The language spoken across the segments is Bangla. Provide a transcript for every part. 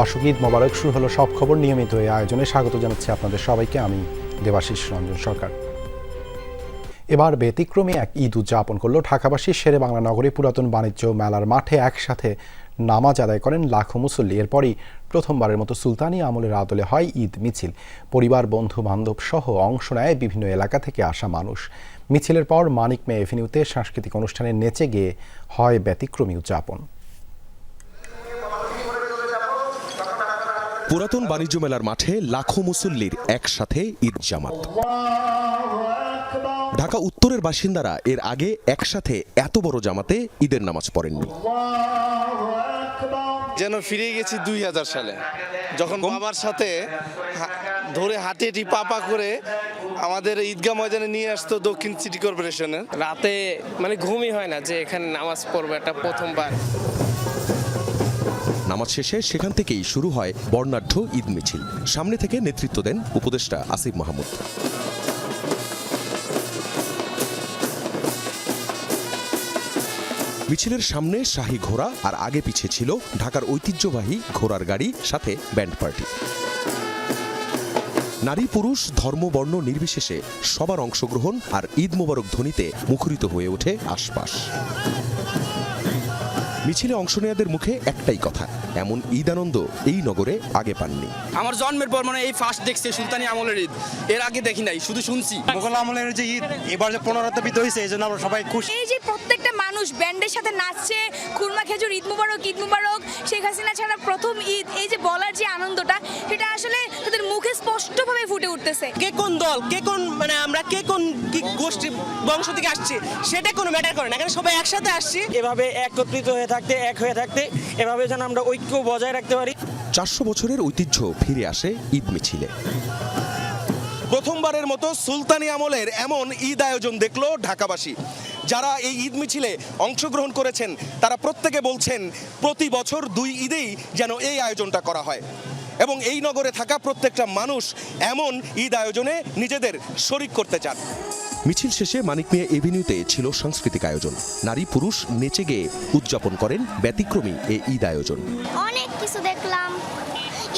দর্শক ঈদ মোবারক শুরু হলো সব খবর নিয়মিত এই আয়োজনে। স্বাগত জানাচ্ছি আপনাদের সবাইকে। আমি দেবাশিস রঞ্জন সরকার। এবার ব্যতিক্রমী এক ঈদ উদযাপন করল ঢাকাবাসী। শেরে বাংলা নগরী পুরাতন বাণিজ্য মেলার মাঠে একসাথে নামাজ আদায় করেন লাখো মুসল্লি। এরপরই প্রথমবারের মতো সুলতানি আমলের আদলে হয় ঈদ মিছিল। পরিবার, বন্ধু, বান্ধব সহ অংশ নেয় বিভিন্ন এলাকা থেকে আসা মানুষ। মিছিলের পর মানিক মে এভিনিউতে সাংস্কৃতিক অনুষ্ঠানে নেচে গিয়ে হয় ব্যতিক্রমী উদযাপন। পুরাতন বাণিজ্য মেলার মাঠে লাখো মুসল্লির একসাথে ঈদ জামাত। ঢাকা উত্তরের বাসিন্দারা এর আগে একসাথে এত বড় জামাতে ঈদের নামাজ পড়েননি। যেন ফিরে গেছি দুই হাজার সালে। যখন বাবার সাথে হা- ধরে হাঁটে হেঁটি পাপা করে আমাদের ঈদগাহ ময়দানে নিয়ে আসতো দক্ষিণ সিটি কর্পোরেশনের। রাতে মানে ঘুমই হয় না যে এখানে নামাজ পড়ব এটা প্রথমবার। নামাজ শেষে সেখান থেকেই শুরু হয় বর্ণাঢ্য ঈদ মিছিল। সামনে থেকে নেতৃত্ব দেন উপদেষ্টা আসিফ মাহমুদ। মিছিলের সামনে শাহী ঘোড়া আর আগে পিছে ছিল ঢাকার ঐতিহ্যবাহী ঘোড়ার গাড়ি, সাথে ব্যান্ড পার্টি। নারী পুরুষ ধর্ম বর্ণ নির্বিশেষে সবার অংশগ্রহণ আর ঈদ মোবারক ধ্বনিতে মুখরিত হয়ে ওঠে আশপাশ। মিছিলে অংশ নেয়াদের মুখে একটাই কথা এমন ঈদ আনন্দ এই নগরে আগে পাননি। আমার জন্মের পর মানে এই ফার্স্ট দেখছে সুলতানি আমলের ঈদ। এর আগে দেখি নাই শুধু শুনছি। মোগল আমলের যে ঈদ এবার যে পুনরাবৃত্ত হয়েছে এই জন্য আমরা সবাই খুশি। এই যে প্রত্যেকটা মানুষ ব্যান্ডের সাথে নাচছে খুরমা খেজুর ঈদ মুবারক ঈদ মুবারক শেখ হাসিনা ছাড়া প্রথম ঈদ এই যে বলার যে আনন্দটা সেটা আসলে তাদের মুখে স্পষ্টভাবে ফুটে উঠতেছে। কে কোন দল কে কোন মানে আমরা কে কোন কি গোষ্ঠী বংশ থেকে আসছি সেটা কোনো ম্যাটার করে না এখানে সবাই একসাথে আসছি। এভাবে একত্রিত হয়ে থাকতে এক হয়ে থাকতে এভাবে যেন আমরা ঐক্য বজায় রাখতে পারি। চারশো বছরের ঐতিহ্য ফিরে আসে ঈদ মিছিলে। প্রথমবারের মতো সুলতানি আমলের এমন ঈদ আয়োজন দেখল ঢাকাবাসী। যারা এই ঈদ মিছিলে অংশগ্রহণ করেছেন তারা প্রত্যেকে বলছেন প্রতি বছর দুই ঈদেই যেন এই আয়োজনটা করা হয়। এবং এই নগরে থাকা প্রত্যেকটা মানুষ এমন ঈদ আয়োজনে নিজেদের শরিক করতে চান। মিছিল শেষে মানিক মিয়া এভিনিউতে ছিল সাংস্কৃতিক আয়োজন। নারী পুরুষ নেচে গেয়ে উদযাপন করেন ব্যতিক্রমী এই ঈদ আয়োজন। অনেক কিছু দেখলাম।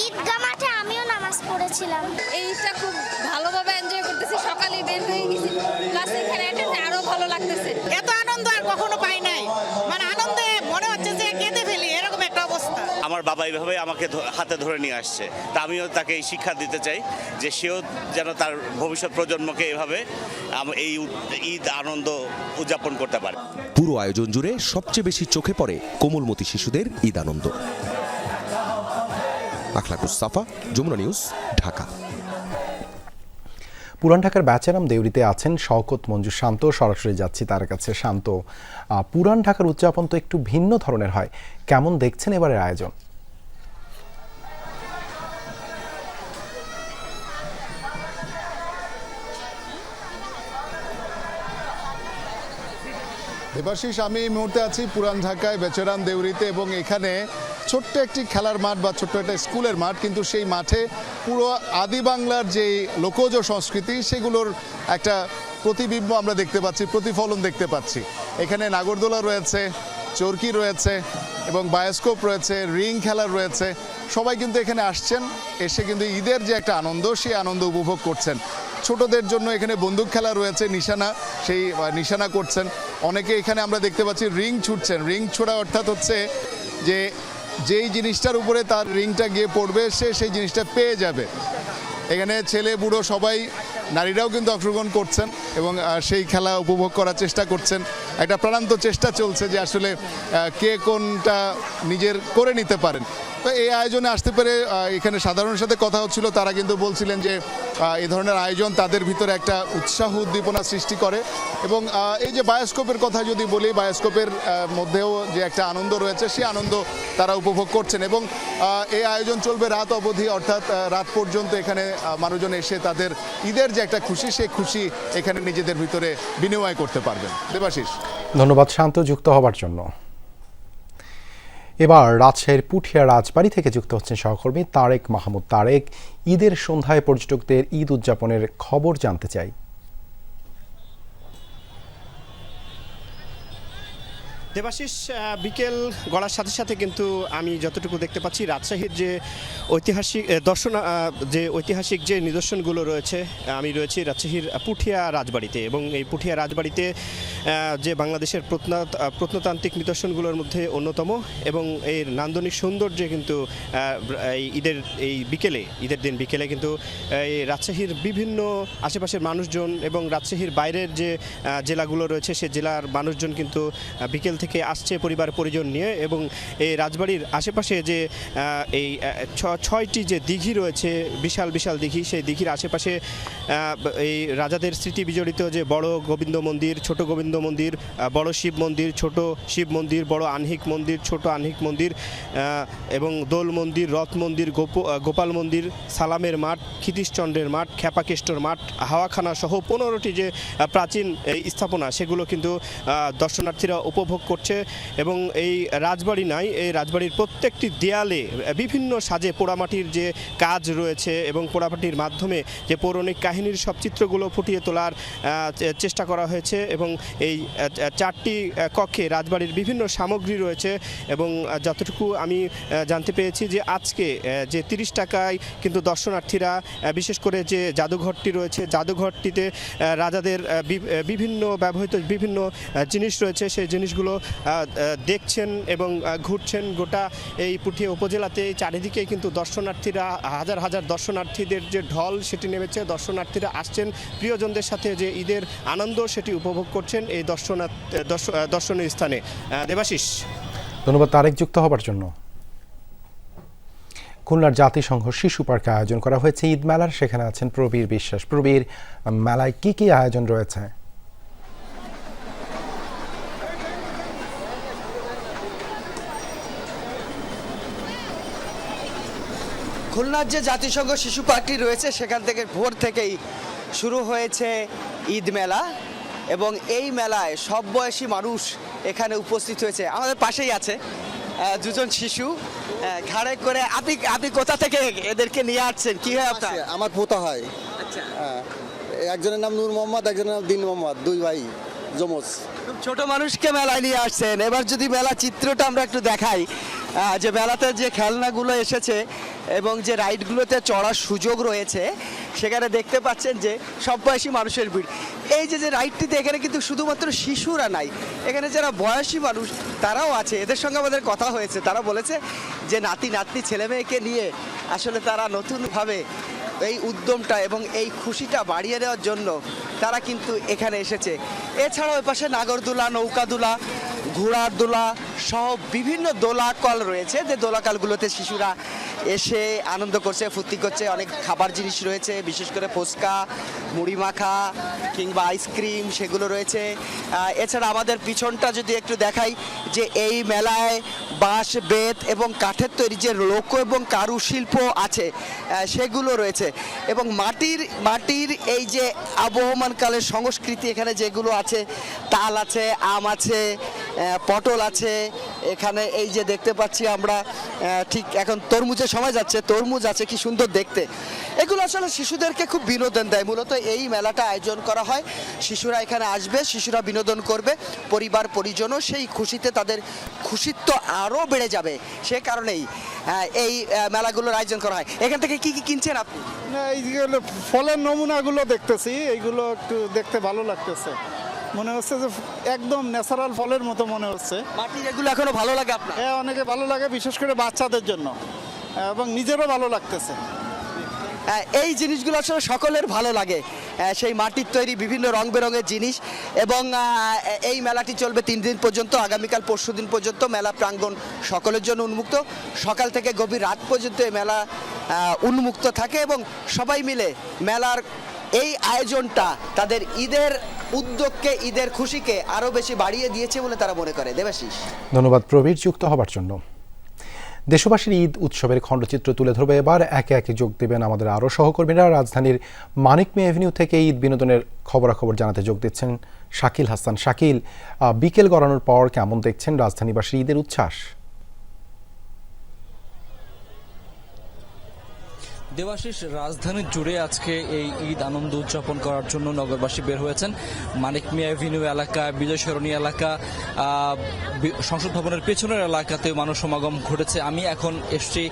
ঈদগা মাঠে আমিও নামাজ পড়েছিলাম। এইটা খুব আমার বাবা এইভাবে আমাকে হাতে ধরে নিয়ে আসছে। তা আমিও তাকে এই শিক্ষা দিতে চাই যে সেও যেন তার ভবিষ্যৎ প্রজন্মকে এভাবে এই ঈদ আনন্দ উদযাপন করতে পারে। পুরো আয়োজন জুড়ে সবচেয়ে বেশি চোখে পড়ে কোমলমতি শিশুদের ঈদ আনন্দ। আখলাকুস সাফা যমুনা নিউজ ঢাকা। পুরান ঢাকার ব্যাচারাম দেউরিতে আছেন শওকত মঞ্জু শান্ত। সরাসরি যাচ্ছি তার কাছে। শান্ত পুরান ঢাকার উদযাপন তো একটু ভিন্ন ধরনের হয়। কেমন দেখছেন এবারের আয়োজন? দেবাশিস আমি এই মুহূর্তে আছি পুরান ঢাকায়, বেচরাম, দেউরিতে এবং এখানে ছোট্ট একটি খেলার মাঠ বা ছোট্ট একটা স্কুলের মাঠ, কিন্তু সেই মাঠে পুরো আদি বাংলার যে লোকজ সংস্কৃতি, সেগুলোর একটা প্রতিবিম্ব আমরা দেখতে পাচ্ছি, প্রতিফলন দেখতে পাচ্ছি। এখানে নাগরদোলা রয়েছে, চরকি রয়েছে এবং বায়োস্কোপ রয়েছে, রিং খেলা রয়েছে। সবাই কিন্তু এখানে আসছেন, এসে কিন্তু ঈদের যে একটা আনন্দ, সেই আনন্দ উপভোগ করছেন। ছোটদের জন্য এখানে বন্দুক খেলা রয়েছে, নিশানা, সেই নিশানা করছেন। অনেকে এখানে আমরা দেখতে পাচ্ছি রিং ছুটছেন। রিং ছোড়া অর্থাৎ হচ্ছে যে যেই জিনিসটার উপরে তার রিংটা গিয়ে পড়বে, সে সেই জিনিসটা পেয়ে যাবে। এখানে ছেলে, বুড়ো সবাই, নারীরাও কিন্তু অংশগ্রহণ করছেন এবং সেই খেলা উপভোগ করার চেষ্টা করছেন। একটা প্রাণান্ত চেষ্টা চলছে যে আসলে কে কোনটা নিজের করে নিতে পারেন। তো এই আয়োজনে আসতে পেরে এখানে সাধারণের সাথে কথা হচ্ছিল, তারা কিন্তু বলছিলেন যে এই ধরনের আয়োজন তাদের ভিতরে একটা উৎসাহ উদ্দীপনা সৃষ্টি করে। এবং এই যে বায়োস্কোপের কথা যদি বলি, বায়োস্কোপের মধ্যেও যে একটা আনন্দ রয়েছে সেই আনন্দ তারা উপভোগ করছেন। এবং এই আয়োজন চলবে রাত অবধি, অর্থাৎ রাত পর্যন্ত এখানে মানুষজন এসে তাদের ঈদের যে একটা খুশি, সেই খুশি এখানে নিজেদের ভিতরে বিনিময় করতে পারবেন। দেবাশিস। ধন্যবাদ, শান্ত, যুক্ত হবার জন্য। এবার রাজশাহীর পুঠিয়া রাজবাড়ি থেকে যুক্ত হচ্ছেন সহকর্মী তারেক মাহমুদ। তারেক, ঈদের সন্ধ্যায় পর্যটকদের ঈদ উদযাপনের খবর জানতে চাই। দেবাশিস বিকেল গড়ার সাথে সাথে কিন্তু আমি যতটুকু দেখতে পাচ্ছি, রাজশাহীর যে ঐতিহাসিক দর্শন যে ঐতিহাসিক যে নিদর্শনগুলো রয়েছে আমি রয়েছি রাজশাহীর পুঠিয়া রাজবাড়িতে এবং এই পুঠিয়া রাজবাড়িতে যে বাংলাদেশের প্রত্ন প্রত্নতান্ত্রিক নিদর্শনগুলোর মধ্যে অন্যতম এবং এর নান্দনিক সৌন্দর্যে কিন্তু এই ঈদের, এই বিকেলে, ঈদের দিন বিকেলে কিন্তু এই রাজশাহীর বিভিন্ন আশেপাশের মানুষজন এবং রাজশাহীর বাইরের যে জেলাগুলো রয়েছে, সে জেলার মানুষজন কিন্তু বিকেল থেকে আসছে পরিবার পরিজন নিয়ে এবং এই রাজবাড়ির আশেপাশে যে এই ছয়টি যে দিঘি রয়েছে, বিশাল বিশাল দিঘি, সেই দিঘির আশেপাশে এই রাজাদের স্মৃতি বিজড়িত যে বড় গোবিন্দ মন্দির, ছোট গোবিন্দ মন্দির বড় শিব মন্দির, ছোট শিব মন্দির, বড় আহ্নিক মন্দির, ছোট আহ্নিক মন্দির এবং দোল মন্দির, রথ মন্দির, গোপ গোপাল মন্দির, সালামের মাঠ, ক্ষিতীশচন্দ্রের মাঠ খ্যাপাকেষ্টর মাঠ, হাওয়াখানা সহ পনেরোটি যে প্রাচীন স্থাপনা, সেগুলো কিন্তু দর্শনার্থীরা উপভোগ করছে এবং এই রাজবাড়ি নাই, এই রাজবাড়ির প্রত্যেকটি দেয়ালে বিভিন্ন সাজে পোড়ামাটির যে কাজ রয়েছে এবং পোড়ামাটির মাধ্যমে যে পৌরাণিক কাহিনীর সব চিত্রগুলো ফুটিয়ে তোলার চেষ্টা করা হয়েছে এবং এই চারটি কক্ষে রাজবাড়ির বিভিন্ন সামগ্রী রয়েছে এবং যতটুকু আমি জানতে পেরেছি যে আজকে যে তিরিশ টাকায় কিন্তু দর্শনার্থীরা বিশেষ করে যে জাদুঘরটি রয়েছে, জাদুঘরটিতে রাজাদের বিভিন্ন ব্যবহৃত বিভিন্ন জিনিস রয়েছে। সেই জিনিসগুলো দেখছেন এবং ঘুরছেন গোটা এই পুঠিয়া উপজেলাতে। চারিদিকে কিন্তু দর্শনার্থীরা, হাজার হাজার দর্শনার্থীদের যে ঢল সেটি নেমেছে। দর্শনার্থীরা আসছেন। প্রিয়জনদের সাথে যে ঈদের আনন্দ সেটি উপভোগ করছেন এই দর্শনার্থ, দর্শ- দর্শনীয় স্থানে। দেবাশিস। ধন্যবাদ, তারেক যুক্ত হবার জন্য। খুলনার জাতিসংঘ শিশু পার্কে আয়োজন করা হয়েছে ঈদ মেলার। সেখানে আছেন প্রবীর বিশ্বাস। প্রবীর, মেলায় কি কি আয়োজন রয়েছে? খুলনার যে জাতিসংঘ শিশু পার্কটি রয়েছে সেখান থেকে ভোর থেকেই শুরু হয়েছে ঈদ মেলা এবং এই মেলায় সব বয়সী মানুষ এখানে উপস্থিত হয়েছে। আমাদের পাশেই আছে দুজন শিশু ঘাড়ে করে আপনি আপনি কোথা থেকে এদেরকে নিয়ে আসছেন? কি হয় আপনার? আমার পোতা হয়। আচ্ছা। হ্যাঁ একজনের নাম নূর মোহাম্মদ একজনের নাম দিন মোহাম্মদ দুই ভাই যমজ। ছোট মানুষকে মেলায় নিয়ে আসছেন। এবার যদি মেলা চিত্রটা আমরা একটু দেখাই যে মেলাতে যে খেলনাগুলো এসেছে এবং যে রাইডগুলোতে চড়ার সুযোগ রয়েছে, সেখানে দেখতে পাচ্ছেন যে সব বয়সী মানুষের ভিড়। এই যে যে রাইডটিতে এখানে কিন্তু শুধুমাত্র শিশুরা নাই, এখানে যারা বয়সী মানুষ, তারাও আছে। এদের সঙ্গে আমাদের কথা হয়েছে। তারা বলেছে যে, নাতি, নাতনি ছেলে মেয়েকে নিয়ে আসলে তারা নতুনভাবে এই উদ্যমটা এবং এই খুশিটা বাড়িয়ে দেওয়ার জন্য তারা কিন্তু এখানে এসেছে। এছাড়াও ওই পাশে নাগরদোলা, নৌকাদোলা ঘোড়ার দোলা সহ বিভিন্ন দোলাকল রয়েছে। যে দোলাকলগুলোতে শিশুরা এসে আনন্দ করছে, ফুর্তি করছে, অনেক খাবার জিনিস রয়েছে, বিশেষ করে ফুচকা, মুড়ি মাখা কিংবা আইসক্রিম সেগুলো রয়েছে। এছাড়া আমাদের পিছনটা যদি একটু দেখাই যে এই মেলায় বাঁশ, বেত এবং কাঠের তৈরি যে লোক এবং কারুশিল্প আছে সেগুলো রয়েছে। এবং মাটির মাটির এই যে আবহমানকালের সংস্কৃতি এখানে যেগুলো আছে তাল আছে আম আছে পটল আছে, এখানে এই যে দেখতে পাচ্ছি আমরা ঠিক এখন তরমুজের সময় যাচ্ছে, তরমুজ আছে কি সুন্দর দেখতে। এগুলো আসলে শিশুদেরকে খুব বিনোদন দেয়, মূলত এই মেলাটা আয়োজন করা হয়। শিশুরা এখানে আসবে, শিশুরা বিনোদন করবে, পরিবার, পরিজনও সেই খুশিতে তাদের খুশিত্ব আরও বেড়ে যাবে, সে কারণেই এই মেলাগুলোর আয়োজন করা হয়। এখান থেকে কি কি কিনছেন আপনি? এইগুলো ফলের নমুনাগুলো দেখতেছি এইগুলো একটু দেখতে ভালো লাগতেছে। মনে হচ্ছে যে একদম ন্যাচারাল ফলের মতো মনে হচ্ছে। এগুলো এখনও ভালো লাগে আপনার? হ্যাঁ অনেকে ভালো লাগে বিশেষ করে বাচ্চাদের জন্য। এবং নিজেরও ভালো লাগতেছে। এই জিনিসগুলো আসলে সকলের ভালো লাগে। সেই মাটির তৈরি বিভিন্ন রং বেরঙের জিনিস এবং এই মেলাটি চলবে তিন দিন পর্যন্ত আগামীকাল পরশু দিন পর্যন্ত মেলা প্রাঙ্গণ সকলের জন্য উন্মুক্ত। সকাল থেকে গভীর রাত পর্যন্ত এই মেলা উন্মুক্ত থাকে এবং সবাই মিলে মেলার এই আয়োজনটা তাদের ঈদের উদ্যোগকে, ঈদের খুশিকে আরও বেশি বাড়িয়ে দিয়েছে বলে তারা মনে করে। দেবাশিস। ধন্যবাদ প্রবীর, যুক্ত হবার জন্য। দেশবাসীর ঈদ উৎসবের খণ্ডচিত্র তুলে ধরবে এবার। একে একে যোগ দেবেন আমাদের আরও সহকর্মীরা। রাজধানীর মানিক মে এভিনিউ থেকে ঈদ বিনোদনের খবরাখবর জানাতে যোগ দিচ্ছেন শাকিল হাসান। শাকিল বিকেল গড়ানোর পর কেমন দেখছেন রাজধানীবাসীর ঈদের উচ্ছ্বাস? দেবাশিস রাজধানী জুড়ে আজকে এই ঈদ আনন্দ উদযাপন করার জন্য নগরবাসী বের হয়েছেন। মানিক মিয়া এভিনিউ এলাকা, বিজয় সরণী এলাকা সংসদ ভবনের পেছনের এলাকাতেও মানুষ সমাগম ঘটেছে। আমি এখন এসছি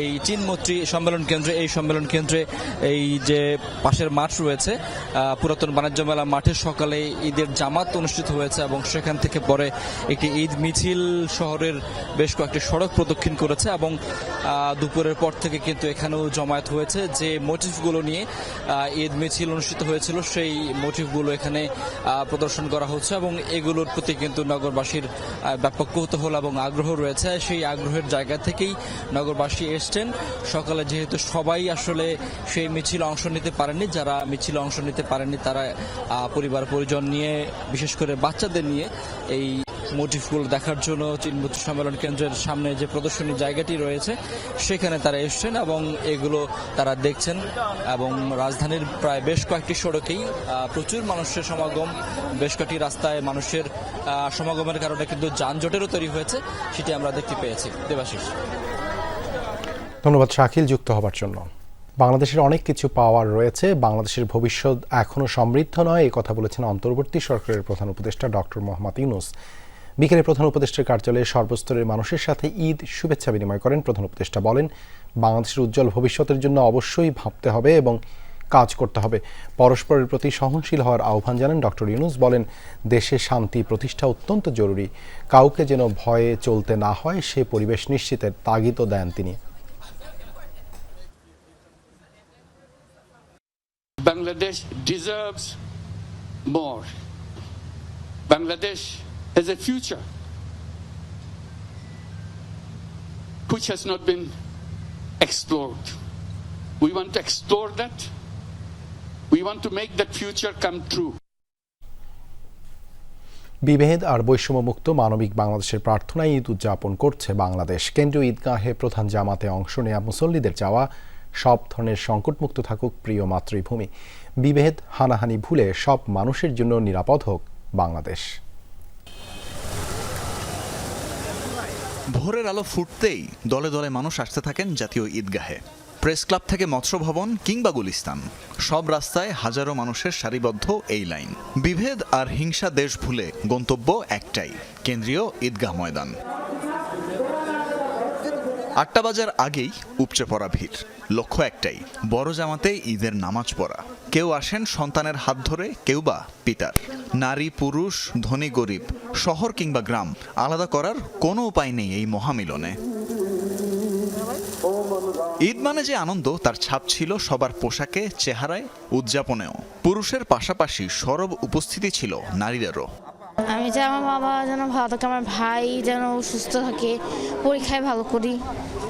এই চীনমৈত্রী সম্মেলন কেন্দ্রে। এই সম্মেলন কেন্দ্রে এই যে পাশের মাঠ রয়েছে পুরাতন বাণিজ্য মেলা মাঠে সকালে ঈদের জামাত অনুষ্ঠিত হয়েছে এবং সেখান থেকে পরে একটি ঈদ মিছিল শহরের বেশ কয়েকটি সড়ক প্রদক্ষিণ করেছে এবং দুপুরের পর থেকে কিন্তু এখানেও জমায়েত হয়েছে। যে মোটিভগুলো নিয়ে ঈদ মিছিল অনুষ্ঠিত হয়েছিল, সেই মোটিভগুলো এখানে প্রদর্শন করা হচ্ছে এবং এগুলোর প্রতি কিন্তু নগরবাসীর ব্যাপক কৌতূহল এবং আগ্রহ রয়েছে। সেই আগ্রহের জায়গা থেকেই নগরবাসী এসছেন। সকালে যেহেতু সবাই আসলে সেই মিছিলে অংশ নিতে পারেনি যারা মিছিল অংশ নিতে পারেনি তারা পরিবার পরিজন নিয়ে, বিশেষ করে বাচ্চাদের নিয়ে এই মোটিভগুলো দেখার জন্য চিনমুত্র সম্মেলন কেন্দ্রের সামনে যে প্রদর্শনী জায়গাটি রয়েছে, সেখানে তারা এসছেন এবং এগুলো তারা দেখছেন এবং রাজধানীর প্রায় বেশ কয়েকটি সড়কেই প্রচুর মানুষের সমাগম, বেশ কয়েকটি রাস্তায় মানুষের সমাগমের কারণে কিন্তু যানজটেরও তৈরি হয়েছে, সেটি আমরা দেখতে পেয়েছি। দেবাশিস। ধন্যবাদ শাকিল যুক্ত হবার জন্য। বাংলাদেশের অনেক কিছু পাওয়ার রয়েছে, বাংলাদেশের ভবিষ্যৎ এখনও সমৃদ্ধ নয় এই কথা বলেছেন অন্তর্বর্তী সরকারের প্রধান উপদেষ্টা ডক্টর মোহাম্মদ ইউনুস। বিকেলে প্রধান উপদেষ্টার কার্যালয়ে সর্বস্তরের মানুষের সাথে ঈদ শুভেচ্ছা বিনিময় করেন প্রধান উপদেষ্টা। বলেন, বাংলাদেশের উজ্জ্বল ভবিষ্যতের জন্য অবশ্যই ভাবতে হবে এবং কাজ করতে হবে। পরস্পরের প্রতি সহনশীল হওয়ার আহ্বান জানান ডক্টর ইউনুস। বলেন, দেশে শান্তি প্রতিষ্ঠা অত্যন্ত জরুরি। কাউকে যেন ভয়ে চলতে না হয়, সে পরিবেশ নিশ্চিতের তাগিদও দেন তিনি। Bangladesh deserves more. Bangladesh has a future which has not been explored. We want to explore that. We want to make that future come true. বিভেদ আর বৈষম্যমুক্ত মানবিক বাংলাদেশের প্রার্থনায় ঈদ উদযাপন করছে বাংলাদেশ কেন্দ্রীয় ঈদগাহে প্রধান জামাতে অংশ নেওয়া মুসল্লিদের চাওয়া সব ধরনের সংকটমুক্ত থাকুক প্রিয় মাতৃভূমি বিভেদ হানাহানি ভুলে সব মানুষের জন্য নিরাপদ হোক বাংলাদেশ ভোরের আলো ফুটতেই দলে দলে মানুষ আসতে থাকেন জাতীয় ঈদগাহে। প্রেস ক্লাব থেকে মৎস্য ভবন কিংবা গুলিস্তান। সব রাস্তায় হাজারো মানুষের সারিবদ্ধ এই লাইন। বিভেদ আর হিংসা দেশ ভুলে গন্তব্য একটাই, কেন্দ্রীয় ঈদগাহ ময়দান। আটটা বাজার আগেই উপচে পড়া ভিড়। লক্ষ্য একটাই, বড় জামাতে ঈদের নামাজ পড়া। কেউ আসেন সন্তানের হাত ধরে, কেউ বা পিতার। নারী, পুরুষ, ধনী, গরিব, শহর কিংবা গ্রাম, আলাদা করার কোনো উপায় নেই এই মহামিলনে। ঈদ মানে যে আনন্দ, তার ছাপ ছিল সবার পোশাকে, চেহারায়, উদযাপনেও। পুরুষের পাশাপাশি সরব উপস্থিতি ছিল নারীদেরও। আমি চাই আমার বাবা যেন ভালো থাকে আমার ভাই যেন সুস্থ থাকে পরীক্ষায় ভালো করি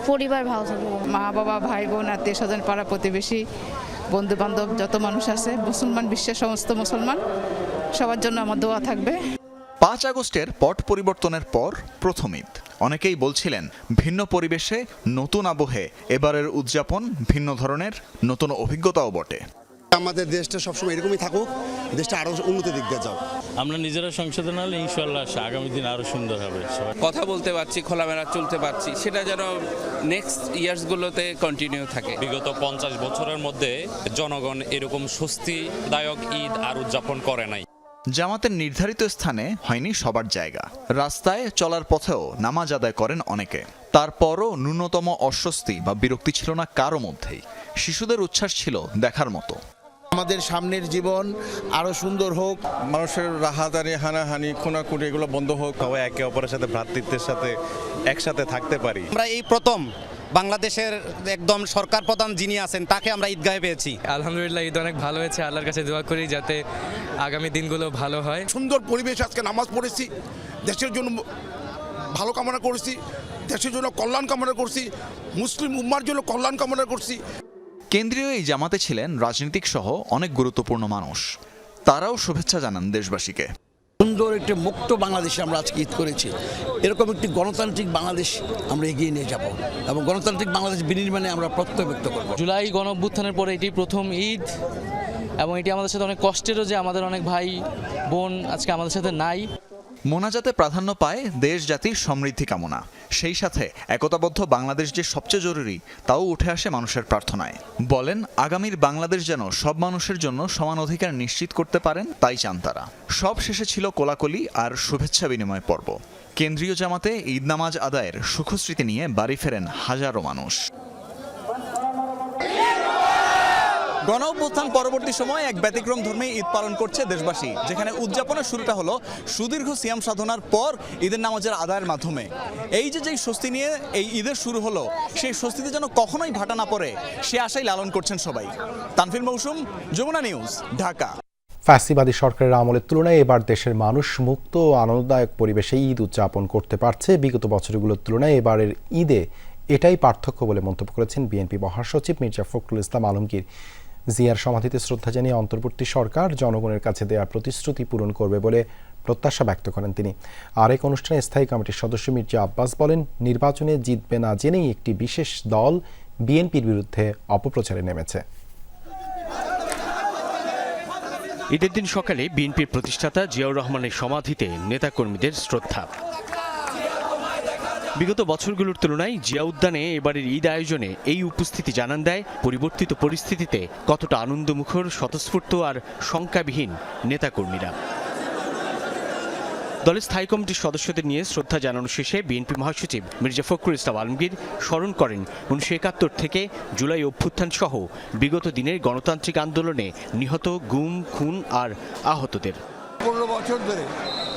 পরিবার ভালো থাকে। মা বাবা ভাই বোন আত্মীয় স্বজন পাড়া প্রতিবেশী বন্ধু বান্ধব যত মানুষ আছে মুসলমান বিশ্বের সমস্ত মুসলমান সবার জন্য আমার দোয়া থাকবে। পাঁচ আগস্টের পট পরিবর্তনের পর প্রথম ঈদ। অনেকেই বলছিলেন ভিন্ন পরিবেশে নতুন আবহে এবারের উদযাপন ভিন্ন ধরনের নতুন অভিজ্ঞতাও বটে। আমাদের দেশটা সবসময় এরকমই থাকুক দেশটা আরও উন্নতি দিক দিয়ে যাও। আমরা নিজেরা সংশোধন হলে ইনশাল্লাহ আগামী দিন আরও সুন্দর হবে কথা বলতে পারছি খোলামেলা চলতে পারছি সেটা যেন নেক্সট ইয়ার্সগুলোতে কন্টিনিউ থাকে। বিগত পঞ্চাশ বছরের মধ্যে জনগণ এরকম স্বস্তিদায়ক ঈদ আর উদযাপন করে নাই। জামাতের নির্ধারিত স্থানে হয়নি সবার জায়গা। রাস্তায় চলার পথেও নামাজ আদায় করেন অনেকে। তারপরও ন্যূনতম অস্বস্তি বা বিরক্তি ছিল না কারও মধ্যেই। শিশুদের উচ্ছ্বাস ছিল দেখার মতো। আমাদের সামনের জীবন আরও সুন্দর হোক। মানুষের রাহাতানি হানাহানি খুনাখুনি এগুলো বন্ধ হোক। সবাই একে অপরের সাথে ভ্রাতৃত্বের সাথে একসাথে থাকতে পারি। আমরা এই প্রথম বাংলাদেশের একদম সরকার প্রধান যিনি আছেন তাকে আমরা ঈদগাহে পেয়েছি। আলহামদুলিল্লাহ ঈদ অনেক ভালো হয়েছে। আল্লাহর কাছে দোয়া করি যাতে আগামী দিনগুলো ভালো হয়। সুন্দর পরিবেশ আজকে নামাজ পড়েছি। দেশের জন্য ভালো কামনা করেছি। দেশের জন্য কল্যাণ কামনা করছি। মুসলিম উম্মার জন্য কল্যাণ কামনা করছি। কেন্দ্রীয় এই জামাতে ছিলেন রাজনীতিক সহ অনেক গুরুত্বপূর্ণ মানুষ। তারাও শুভেচ্ছা জানান দেশবাসীকে। সুন্দর একটি মুক্ত বাংলাদেশে আমরা আজকে ঈদ করেছি। এরকম একটি গণতান্ত্রিক বাংলাদেশ আমরা এগিয়ে নিয়ে যাব এবং গণতান্ত্রিক বাংলাদেশ বিনির্মাণে আমরা প্রত্যয় ব্যক্ত করব। জুলাই গণ অভ্যুত্থানের পরে এটি প্রথম ঈদ এবং এটি আমাদের সাথে অনেক কষ্টেরও যে আমাদের অনেক ভাই বোন আজকে আমাদের সাথে নাই। মোনাজাতে প্রাধান্য পায় দেশ জাতির সমৃদ্ধি কামনা। সেই সাথে একতাবদ্ধ বাংলাদেশ যে সবচেয়ে জরুরি, তাও উঠে আসে মানুষের প্রার্থনায়। বলেন, আগামীর বাংলাদেশ যেন সব মানুষের জন্য সমান অধিকার নিশ্চিত করতে পারেন, তাই চান তারা। সব শেষে ছিল কোলাকলি আর শুভেচ্ছা বিনিময় পর্ব। কেন্দ্রীয় জামাতে ঈদ নামাজ আদায়ের সুখস্মৃতি নিয়ে বাড়ি ফেরেন হাজারো মানুষ। গণ অভ্যুত্থান পরবর্তী সময় এক ব্যতিক্রম ধর্মে ঈদ পালন করছে দেশবাসী, যেখানে উদযাপনের শুরুটা হলো সুদীর্ঘ সিয়াম সাধনার পর ঈদের নামাজের আদায়ের মাধ্যমে। এই যে যেই স্বস্তি নিয়ে এই ঈদের শুরু হলো, সেই স্বস্তিতে যেন কখনোই ভাটা না পড়ে, সে আশাই লালন করছেন সবাই। তানফির মৌসুম, যমুনা নিউজ, ঢাকা। ফ্যাসিবাদী সরকারের আমলের তুলনায় এবার দেশের মানুষ মুক্ত ও আনন্দদায়ক পরিবেশে ঈদ উদযাপন করতে পারছে। বিগত বছরগুলোর তুলনায় এবারের ঈদে এটাই পার্থক্য বলে মন্তব্য করেছেন বিএনপি মহাসচিব মির্জা ফখরুল ইসলাম আলমগীর। জিয়ার সমাধিতে শ্রদ্ধা জানিয়ে অন্তর্বর্তী সরকার জনগণের কাছে দেওয়া প্রতিশ্রুতি পূরণ করবে বলে প্রত্যাশা ব্যক্ত করেন তিনি। আরেক অনুষ্ঠানে স্থায়ী কমিটির সদস্য মির্জা আব্বাস বলেন, নির্বাচনে জিতবে না জেনেই একটি বিশেষ দল বিএনপির বিরুদ্ধে অপপ্রচারে নেমেছে। ঈদের দিন সকালে বিএনপির প্রতিষ্ঠাতা জিয়াউর রহমানের সমাধিতে নেতাকর্মীদের শ্রদ্ধা। বিগত বছরগুলোর তুলনায় জিয়া উদ্যানে এবারের ঈদ আয়োজনে এই উপস্থিতি জানান দেয়। পরিবর্তিত পরিস্থিতিতে কতটা আনন্দমুখর, স্বতঃস্ফূর্ত আর শঙ্কাবিহীন নেতাকর্মীরা। দলের স্থায়ী কমিটির সদস্যদের নিয়ে শ্রদ্ধা জানানো শেষে বিএনপি মহাসচিব মির্জা ফখরুল ইসলাম আলমগীর স্মরণ করেন উনিশশো একাত্তর থেকে জুলাই অভ্যুত্থান সহ বিগত দিনের গণতান্ত্রিক আন্দোলনে নিহত গুম, খুন আর আহতদের। পনেরো বছর ধরে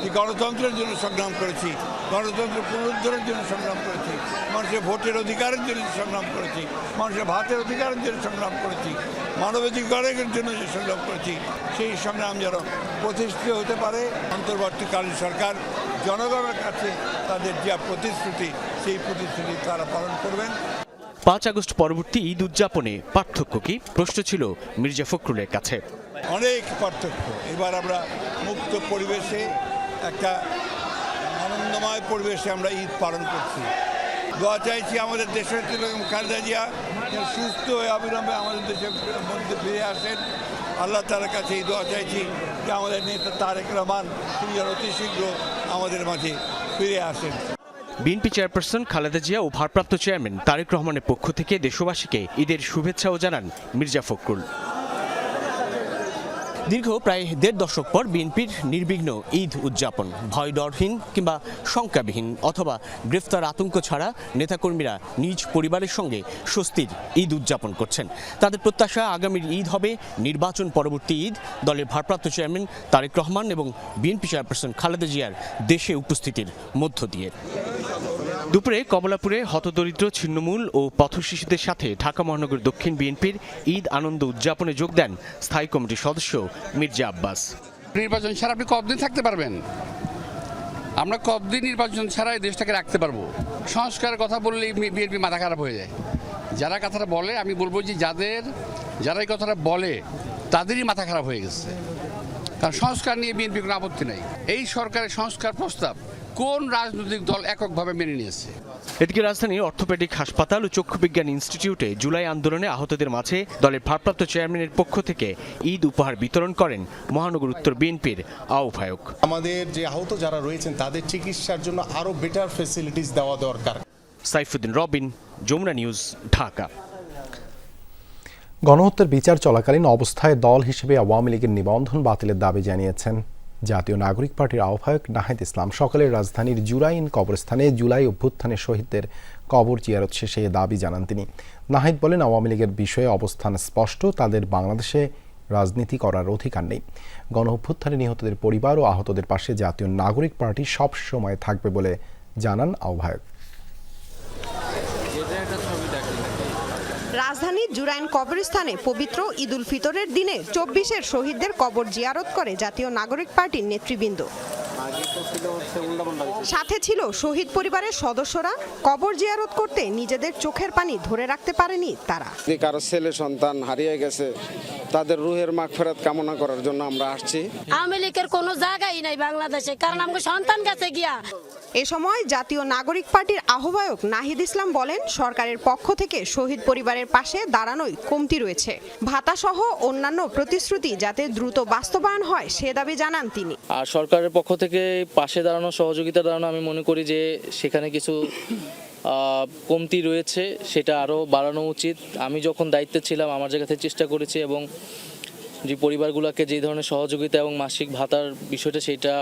যে গণতন্ত্রের জন্য সংগ্রাম করেছি, গণতন্ত্র পুনরুদ্ধারের জন্য সংগ্রাম করেছি, মানুষের ভোটের অধিকারের জন্য সংগ্রাম করেছি, মানুষের ভাতের অধিকারের জন্য সংগ্রাম করেছি, মানবাধিকারের জন্য যে সংগ্রাম করেছি, সেই সংগ্রাম যেন প্রতিষ্ঠিত হতে পারে। অন্তর্বর্তীকালীন সরকার, জনগণের কাছে তাদের যা প্রতিশ্রুতি, সেই প্রতিশ্রুতি তারা পালন করবেন। পাঁচ আগস্ট পরবর্তী ঈদ উদযাপনে পার্থক্য কি? প্রশ্ন ছিল মির্জা ফখরুলের কাছে। অনেক পার্থক্য। এবার আমরা মুক্ত পরিবেশে, একটা আনন্দময় পরিবেশে আমরা ঈদ পালন করছি। দোয়া চাইছি আমাদের দেশের খালেদা জিয়া সুস্থ হয়ে অবিলম্বে আমাদের দেশের মধ্যে ফিরে আসেন। আল্লাহ তালার কাছে এই দোয়া চাইছি যে আমাদের নেতা তারেক রহমান, তিনি যেন অতি শীঘ্র আমাদের মাঝে ফিরে আসেন। বিএনপি চেয়ারপারসন খালেদা জিয়া ও ভারপ্রাপ্ত চেয়ারম্যান তারেক রহমানের পক্ষ থেকে দেশবাসীকে ঈদের শুভেচ্ছাও জানান মির্জা ফখরুল। দীর্ঘ প্রায় দেড় দশক পর বিএনপির নির্বিঘ্ন ঈদ উদযাপন। ভয় ডরহীন কিংবা শঙ্কাবিহীন অথবা গ্রেফতার আতঙ্ক ছাড়া নেতাকর্মীরা নিজ পরিবারের সঙ্গে স্বস্তির ঈদ উদযাপন করছেন। তাদের প্রত্যাশা আগামীর ঈদ হবে নির্বাচন পরবর্তী ঈদ। দলের ভারপ্রাপ্ত চেয়ারম্যান তারেক রহমান এবং বিএনপি চেয়ারপারসন খালেদা জিয়ার দেশে উপস্থিতির মধ্য দিয়ে। দুপুরে কমলাপুরে হতদরিদ্র ছিন্নমূল ও পথশিশুদের সাথে ঢাকা মহানগর দক্ষিণ বিএনপির ঈদ আনন্দ উদযাপনে যোগ দেন স্থায়ী কমিটির সদস্য মির্জা আব্বাস। নির্বাচন ছাড়া আপনি কতদিন থাকতে পারবেন? আমরা কতদিন নির্বাচন ছাড়া এই দেশটাকে রাখতে পারব? সংস্কারের কথা বললেই বিএনপি মাথা খারাপ হয়ে যায়। যারা কথাটা বলে, আমি বলব যে যাদের, যারা এই কথাটা বলে, তাদেরই মাথা খারাপ হয়ে গেছে। কারণ সংস্কার নিয়ে বিএনপি কোনো আপত্তি নেই। এই সরকারের সংস্কার প্রস্তাব কোন রাজনৈতিক দল এককভাবে মেনে নিয়েছে? এদিকে রাজধানীর অর্থোপেডিক হাসপাতাল ও চক্ষু বিজ্ঞান ইনস্টিটিউটে জুলাই আন্দোলনে আহতদের মাঝে দলের ভারপ্রাপ্ত চেয়ারম্যানের পক্ষ থেকে ঈদ উপহার বিতরণ করেন মহানগর উত্তর বিএনপির আহ্বায়ক। আমাদের যে আহত যারা রয়েছেন তাদের চিকিৎসার জন্য আরও বেটার ফেসিলিটিস দেওয়া দরকার। সাইফুদ্দিন রবিন যমুনা নিউজ ঢাকা। গণহত্যার বিচার চলাকালীন অবস্থায় দল হিসেবে আওয়ামী লীগের নিবন্ধন বাতিলের দাবি জানিয়েছেন। জাতীয় নাগরিক পার্টির আহ্বায়ক নাহিদ ইসলাম সকালে রাজধানীর জুরাইন কবরস্থানে জুলাই অভ্যুত্থানে শহীদদের কবর জিয়ারত শেষে দাবি জানান তিনি। নাহিদ বলেন, আওয়ামী লীগের বিষয়ে অবস্থান স্পষ্ট, তাদের বাংলাদেশে রাজনীতি করার অধিকার নেই। গণ অভ্যুত্থানে নিহতদের পরিবার ও আহতদের পাশে জাতীয় নাগরিক পার্টি সব সময় থাকবে বলে জানান আহ্বায়ক। রাজধানীর জুরাইন কবরস্থানে পবিত্র ঈদ উল ফিতরের দিনে চব্বিশের শহীদদের কবর জিয়ারত করে জাতীয় নাগরিক পার্টির নেতৃবৃন্দ। সাথে ছিল শহীদ পরিবারের সদস্যরা, কবর জিয়ারত করতে নিজেদের চোখের পানি ধরে রাখতে পারেনি তারা। কারও ছেলে সন্তান হারিয়ে গেছে তাদের রুহের মাগফেরাত কামনা করার জন্য আমরা আসছি। আওয়ামী লীগের কোনো জায়গাই নাই বাংলাদেশে কারণ আমাকে সন্তান কাছে গিয়া। এ সময় জাতীয় নাগরিক পার্টির আহ্বায়ক নাহিদ ইসলাম বলেন সরকারের পক্ষ থেকে শহীদ পরিবারের পাশে দাঁড়ানোই কমতি রয়েছে। ভাতাসহ অন্যান্য প্রতিশ্রুতি যাতে দ্রুত বাস্তবায়ন হয় সে দাবি জানান তিনি। আর সরকারের পক্ষ থেকে পাশে দাঁড়ানো সহযোগিতা দাঁড়ানো আমি মনে করি যে সেখানে কিছু কমতি রয়েছে, সেটা আরও বাড়ানো উচিত। আমি যখন দায়িত্বে ছিলাম, আমার জায়গাতে চেষ্টা করেছি এবং যে পরিবারগুলোকে যে ধরনের সহযোগিতা এবং মাসিক ভাতার বিষয়টা, সেটা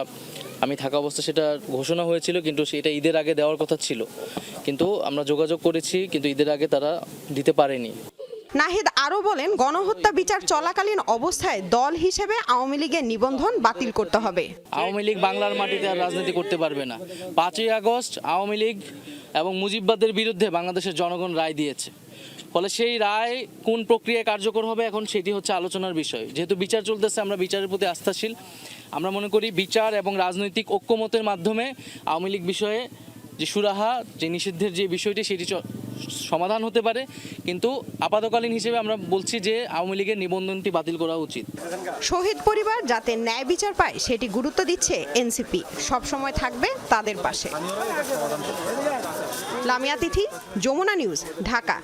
আমি থাকা অবস্থা সেটা ঘোষণা হয়েছিল, কিন্তু সেটা ঈদের আগে দেওয়ার কথা ছিল। কিন্তু আমরা যোগাযোগ করেছি, কিন্তু ঈদের আগে তারা দিতে পারেনি। নাহিদ আরও বলেন, গণহত্যা বিচার চলাকালীন অবস্থায় দল হিসেবে আওয়ামী লীগের নিবন্ধন বাতিল করতে হবে। আওয়ামী লীগ বাংলার মাটিতে আর রাজনীতি করতে পারবে না। পাঁচই আগস্ট আওয়ামী লীগ এবং মুজিববাদের বিরুদ্ধে বাংলাদেশের জনগণ রায় দিয়েছে। ফলে সেই রায় কোন প্রক্রিয়ায় কার্যকর হবে এখন সেটি হচ্ছে আলোচনার বিষয়। যেহেতু বিচার চলতেছে, আমরা বিচারের প্রতি আস্থাশীল। আমরা মনে করি বিচার এবং রাজনৈতিক ঐক্যমতের মাধ্যমে আওয়ামী লীগ বিষয়ে যে সুরাহা, যে নিষিদ্ধের যে বিষয়টি, সেটি সমাধান হতে পারে কিন্তু আপাতকালীন হিসেবে আমরা বলছি যে আওয়ামী লীগের নিবন্ধনটি বাতিল করা উচিত। শহীদ পরিবার যাতে ন্যায় বিচার পায় সেটি গুরুত্ব দিচ্ছে এনসিপি। সবসময় থাকবে তাদের পাশে। লামিয়া তিথি যমুনা নিউজ ঢাকা।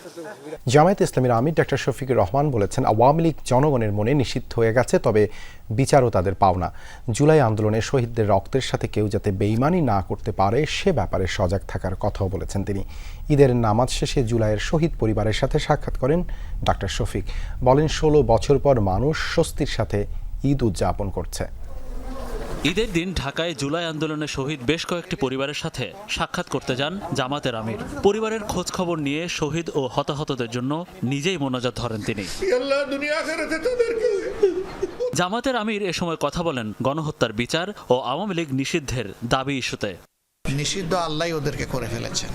জামায়াত ইসলামীর আমির ডাক্তার শফিকুর রহমান বলেছেন আওয়ামী লীগ জনগণের মনে নিষিদ্ধ হয়ে গেছে তবে বিচারও তাদের পাওনা। জুলাই আন্দোলনে শহীদদের রক্তের সাথে কেউ যাতে বেইমানি না করতে পারে সে ব্যাপারে সজাগ থাকার কথাও বলেছেন তিনি। ঈদের নামাজ শেষে জুলাইয়ের শহীদ পরিবারের সাথে সাক্ষাৎ করেন ডাক্তার শফিক। বলেন ষোলো বছর পর মানুষ স্বস্তির সাথে ঈদ উদযাপন করছে। ঈদের দিন ঢাকায় জুলাই আন্দোলনে শহীদ বেশ কয়েকটি পরিবারের সাথে সাক্ষাৎ করতে যান জামাতের আমির। পরিবারের খোঁজ খবর নিয়ে শহীদ ও হতাহতদের জন্য নিজেই মোনাজাত ধরেন তিনি। জামাতের আমির এ সময় কথা বলেন গণহত্যার বিচার ও আওয়ামী লীগ নিষিদ্ধের দাবি ইস্যুতে। নিষিদ্ধ আল্লাহ ওদেরকে করে ফেলেছেন।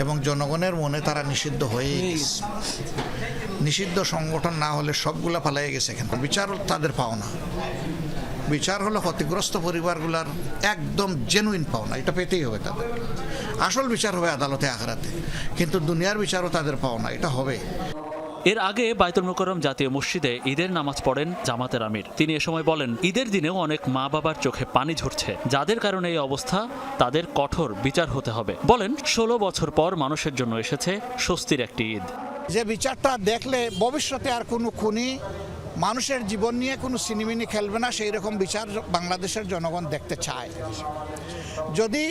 এবং জনগণের মনে তারা নিষিদ্ধ হয়ে গেছে। নিষিদ্ধ সংগঠন না হলে সবগুলা পালাই গেছে এখানে। বিচার তাদের পাওনা। বিচার হলো ক্ষতিগ্রস্ত পরিবারগুলার একদম জেনুইন পাওনা। এটা পেতেই হবে তাদের। আসল বিচার হবে আদালতে আখড়াতে কিন্তু দুনিয়ার বিচারও তাদের পাওনা। এটা হবে। এর আগে বায়তুল মোকরম জাতীয় মসজিদে ঈদের নামাজ পড়েন জামাতের আমির। তিনি এ সময় বলেন, ঈদের দিনেও অনেক মা বাবার চোখে পানি ঝরছে। যাদের কারণে এই অবস্থা, তাদের কঠোর বিচার হতে হবে। বলেন, ষোলো বছর পর মানুষের জন্য এসেছে স্বস্তির একটি ঈদ। যে বিচারটা দেখলে ভবিষ্যতে আর কোনো খুনি মানুষের জীবন নিয়ে কোনো সিনেমিনি খেলবে না, সেই রকম বিচার বাংলাদেশের জনগণ দেখতে চায়। যদি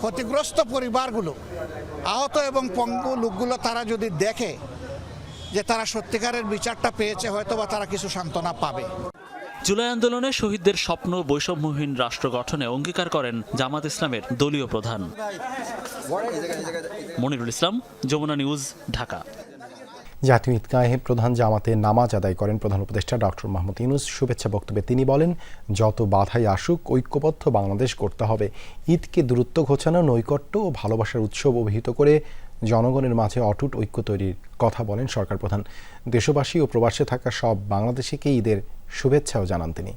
ক্ষতিগ্রস্ত পরিবারগুলো, আহত এবং পঙ্গু লোকগুলো তারা যদি দেখে যে তারা সত্যিকারের বিচারটা পেয়েছে হয়তো বা তারা কিছু সান্ত্বনা পাবে। জুলাই আন্দোলনে শহীদদের স্বপ্ন বৈষম্যহীন রাষ্ট্র গঠনে অঙ্গীকার করেন জামাত ইসলামের দলীয় প্রধান। মনিরুল ইসলাম যমুনা নিউজ ঢাকা। জাতীয় ঈদগাহে প্রধান জামাতে নামাজ আদায় করেন প্রধান উপদেষ্টা ডক্টর মাহমুদ ইউনুস। শুভেচ্ছা বক্তব্যে তিনি বলেন যত বাধাই আসুক ঐক্যবদ্ধ বাংলাদেশ করতে হবে। ঈদকে দূরত্ব ঘোচানো নৈকট্য ও ভালোবাসার উৎসব অভিহিত করে জনগণের মাঝে অটুট ঐক্য তৈরির কথা বলেন সরকার প্রধান দেশবাসী ও প্রবাসে থাকা সব বাংলাদেশিকে ঈদের শুভেচ্ছাও জানান তিনি।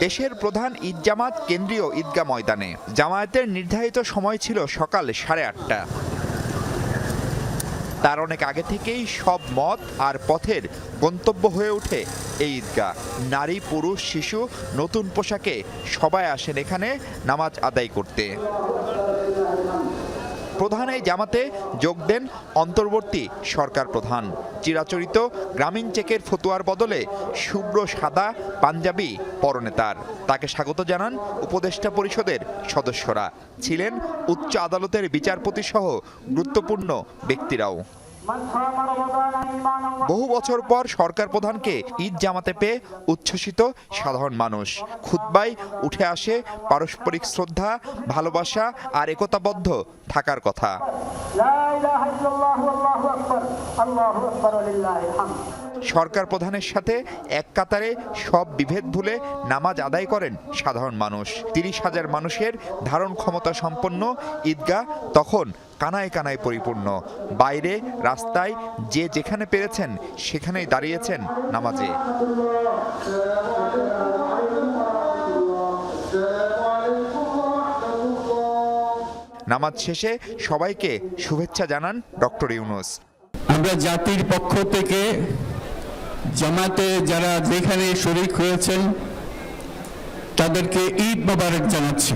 দেশের প্রধান ঈদ জামাত কেন্দ্রীয় ঈদগাহ ময়দানে জামায়াতের নির্ধারিত সময় ছিল সকাল সাড়ে আটটা। তার অনেক আগে থেকেই সব মত আর পথের গন্তব্য হয়ে ওঠে এই ঈদগাহ। নারী, পুরুষ, শিশু নতুন পোশাকে সবাই আসেন এখানে নামাজ আদায় করতে। প্রধান এই জামাতে যোগ দেন অন্তর্বর্তী সরকার প্রধান। চিরাচরিত গ্রামীণ চেকের ফতুয়ার বদলে শুভ্র সাদা পাঞ্জাবি পরনে তার তাকে স্বাগত জানান উপদেষ্টা পরিষদের সদস্যরা। ছিলেন উচ্চ আদালতের বিচারপতি সহ গুরুত্বপূর্ণ ব্যক্তিরাও। বহু বছর পর সরকার প্রধানকে ঈদ জামাতে পেয়ে উচ্ছ্বসিত সাধারণ মানুষ। খুতবাই উঠে আসে পারস্পরিক শ্রদ্ধা, ভালোবাসা আর একতাবদ্ধ থাকার কথা। সরকার প্রধানের সাথে এক কাতারে সব বিভেদ ভুলে নামাজ আদায় করেন সাধারণ মানুষ। তিরিশ হাজার মানুষের ধারণ ক্ষমতা সম্পন্ন ঈদগাহ তখন কানায় কানায় পরিপূর্ণ। বাইরে, রাস্তায়, যে যেখানে পেরেছেন, সেখানেই দাঁড়িয়েছেন নামাজে। নামাজ শেষে সবাইকে শুভেচ্ছা জানান ডক্টর ইউনুস। আমরা জাতির পক্ষ থেকে জামাতে যারা যেখানে শরিক হয়েছেন, তাদেরকে ঈদ মোবারক জানাচ্ছি।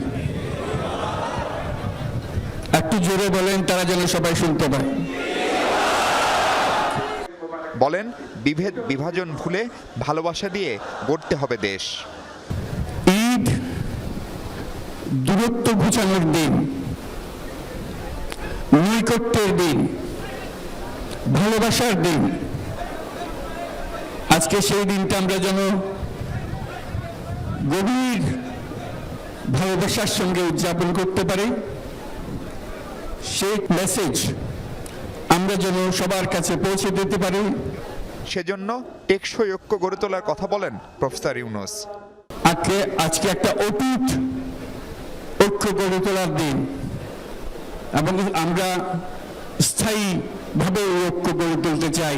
একটু জোরে বলেন তারা যেন সবাই শুনতে পায়। বলেন বিভেদ বিভাজন ভুলে ভালোবাসা দিয়ে গড়তে হবে দেশ। ঈদ দূরত্ব ঘুচানোর দিন নৈকট্যের দিন ভালোবাসার দিন। আজকে সেই দিনটা আমরা যেন গভীর ভালোবাসার সঙ্গে উদযাপন করতে পারি। সেই মেসেজ আমরা যেন সবার কাছে পৌঁছে দিতে পারি। সেজন্য টেকসই ঐক্য গড়ে তোলার কথা বলেন প্রফেসর ইউনুস। আজকে আজকে একটা অটুট ঐক্য গড়ে তোলার দিন। এবং আমরা স্থায়ীভাবে ঐক্য গড়ে তুলতে চাই।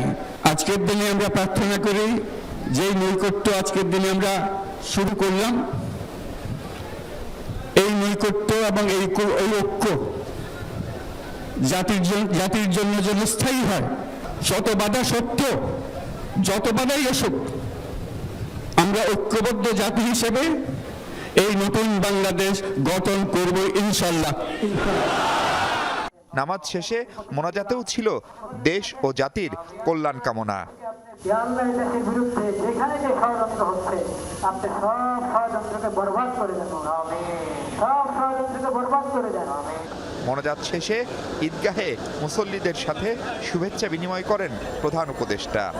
আজকের দিনে আমরা প্রার্থনা করি যেই নৈকট্য আজকের দিনে আমরা শুরু করলাম এই নৈকট্য এবং এই ঐক্য জাতির জাতির জন্য যেন স্থায়ী হয় শত বাধা সত্য যত বাধাই আসুক আমরা ঐক্যবদ্ধ জাতি হিসেবে এই নতুন বাংলাদেশ গঠন করব ইনশাল্লাহ। নামাজ শেষে মোনাজাতেও ছিল দেশ ও জাতির কল্যাণ কামনা। দেশের বিরুদ্ধে যেখানে যে ষড়যন্ত্র সব ষড়যন্ত্রকে বরবাদ করে দেন। মোনাজাত শেষে ঈদগাহে মুসল্লিদের সাথে শুভেচ্ছা বিনিময় করেন প্রধান উপদেষ্টা।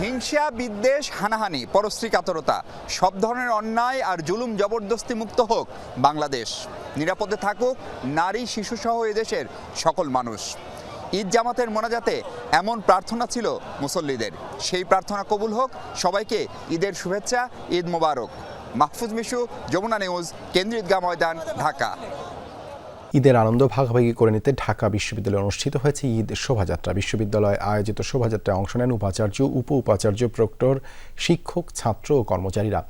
হিংসা, বিদ্বেষ, হানাহানি, পরশ্রী কাতরতা, সব ধরনের অন্যায় আর জুলুম জবরদস্তি মুক্ত হোক বাংলাদেশ। নিরাপদে থাকুক নারী শিশুসহ এদেশের সকল মানুষ। ঈদ জামাতের মোনাজাতে এমন প্রার্থনা ছিল মুসল্লিদের। সেই প্রার্থনা কবুল হোক। সবাইকে ঈদের শুভেচ্ছা, ঈদ মোবারক। মাহফুজ মিশু, যমুনা নিউজ, কেন্দ্রীয় ঈদগাহ ময়দান, ঢাকা। ঈদের আনন্দ ভাগাভাগি করে নিতে ঢাকা বিশ্ববিদ্যালয়ে অনুষ্ঠিত হয়েছে ঈদ শোভাযাত্রা। বিশ্ববিদ্যালয়ে আয়োজিত শোভাযাত্রায় অংশ নেন উপাচার্য উপ উপাচার্য প্রক্টর, শিক্ষক, ছাত্র ও কর্মচারীরা।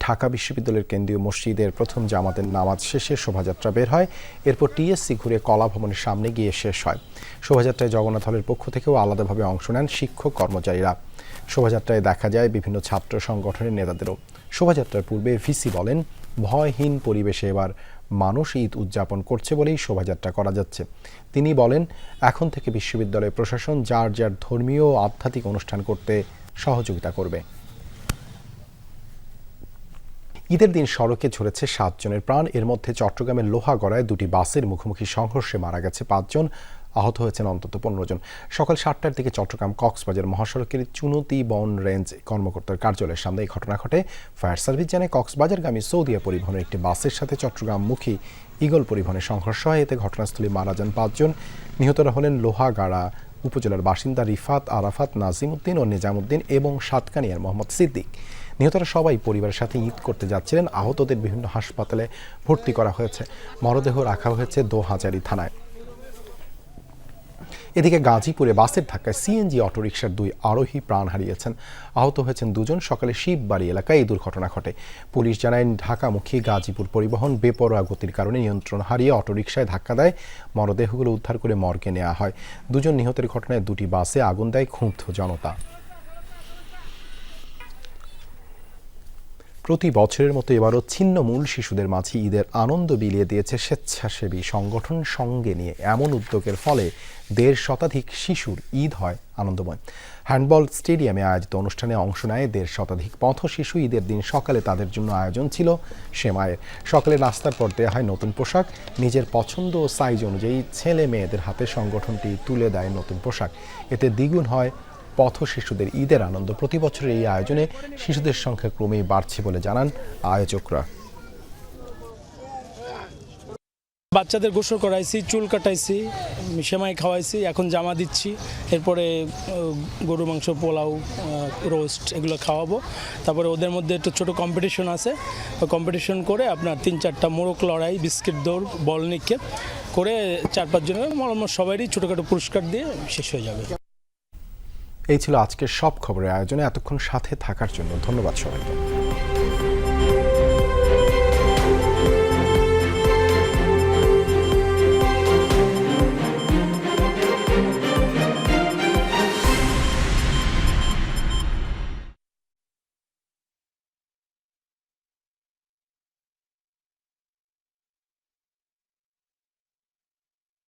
ঢাকা বিশ্ববিদ্যালয়ের কেন্দ্রীয় মসজিদের প্রথম জামাতের নামাজ শেষে শোভাযাত্রা বের হয়। এরপর টিএসসি ঘুরে কলা ভবনের সামনে গিয়ে শেষ হয়। শোভাযাত্রায় জগন্নাথ হলের পক্ষ থেকেও আলাদাভাবে অংশ নেন শিক্ষক, কর্মচারীরা। শোভাযাত্রায় দেখা যায় বিভিন্ন ছাত্র সংগঠনের নেতাদেরও। শোভাযাত্রার পূর্বে ভিসি বলেন, ভয়হীন পরিবেশে এবার মানুষ ঈদ উদযাপন করছে বলেই শোভাযাত্রা করা যাচ্ছে। তিনি বলেন, এখন থেকে বিশ্ববিদ্যালয় প্রশাসন যার যার ধর্মীয় ও আধ্যাত্মিক অনুষ্ঠান করতে সহযোগিতা করবে। ঈদের দিন সড়কে ঝরেছে সাতজনের প্রাণ। এর মধ্যে চট্টগ্রামের লোহাগড়ায় দুটি বাসের মুখোমুখি সংঘর্ষে মারা গেছে পাঁচজন। আহত হয়েছেন অন্তত পনেরো জন। সকাল সাতটার দিকে চট্টগ্রাম কক্সবাজার মহাসড়কের চুনতি বন রেঞ্জ কর্মকর্তার কার্যালয়ের সামনে এই ঘটনা ঘটে। ফায়ার সার্ভিস জানায়, কক্সবাজারগামী সৌদিয়া পরিবহনের একটি বাসের সাথে চট্টগ্রামমুখী ইগল পরিবহনের সংঘর্ষ হয়। এতে ঘটনাস্থলে মারা যান পাঁচজন। নিহতরা হলেন লোহাগাড়া উপজেলার বাসিন্দা রিফাত আরাফাত নাজিম উদ্দিন ও নিজামুদ্দিন এবং সাতকানিয়ার মোহাম্মদ সিদ্দিক। নিহতরা সবাই পরিবারের সাথে ঈদ করতে যাচ্ছিলেন। আহতদের বিভিন্ন হাসপাতালে ভর্তি করা হয়েছে। মরদেহ রাখা হয়েছে দোহাজারি থানায়। এদিকে গাজীপুরে বাসের ধাক্কায় সিএনজি অটোরিকশার দুই আরোহী প্রাণ হারিয়েছেন। আহত হয়েছেন দুজন। সকালে শিববাড়ি এলাকায় এই দুর্ঘটনা ঘটে। পুলিশ জানায়, ঢাকামুখী গাজীপুর পরিবহন বেপরোয়া গতির কারণে নিয়ন্ত্রণ হারিয়ে অটোরিকশায় ধাক্কা দেয়। মরদেহগুলো উদ্ধার করে মর্গে নেওয়া হয়। দুজন নিহতের ঘটনায় দুটি বাসে আগুন দেয় ক্ষুব্ধ জনতা। প্রতি বছরের মতো এবারও ছিন্নমূল শিশুদের মাঝে ঈদের আনন্দ বিলিয়ে দিয়েছে স্বেচ্ছাসেবী সংগঠন সঙ্গে নিয়ে। এমন উদ্যোগের ফলে দেড় শতাধিক শিশুর ঈদ হয় আনন্দময়। হ্যান্ডবল স্টেডিয়ামে আয়োজিত অনুষ্ঠানে অংশ নেয় দেড় শতাধিক পথ শিশু। ঈদের দিন সকালে তাদের জন্য আয়োজন ছিল সেমায়ের সকালে নাস্তার পর দেওয়া হয় নতুন পোশাক। নিজের পছন্দ ও সাইজ অনুযায়ী ছেলে মেয়েদের হাতে সংগঠনটি তুলে দেয় নতুন পোশাক। এতে দ্বিগুণ হয় পথ শিশুদের ঈদের আনন্দ। প্রতি বছরের এই আয়োজনে শিশুদের সংখ্যা ক্রমেই বাড়ছে বলে জানান আয়োজকরা। বাচ্চাদের গোসল করাইছি, চুল কাটাইছি, সেমাই খাওয়াইছি, এখন জামা দিচ্ছি, এরপরে গরু, মাংস, পোলাও রোস্ট এগুলো খাওয়াবো। তারপরে ওদের মধ্যে একটা ছোট কম্পিটিশন আছে। কম্পিটিশন করে আপনার তিন চারটা মোরক লড়াই, বিস্কিট দৌড়, বল নিক্ষেপ করে চার পাঁচজনের সবারই ছোটোখাটো পুরস্কার দিয়ে শেষ হয়ে যাবে। এই ছিল আজকের সব খবরের আয়োজনে। এতক্ষণ সাথে থাকার জন্য ধন্যবাদ সবাইকে।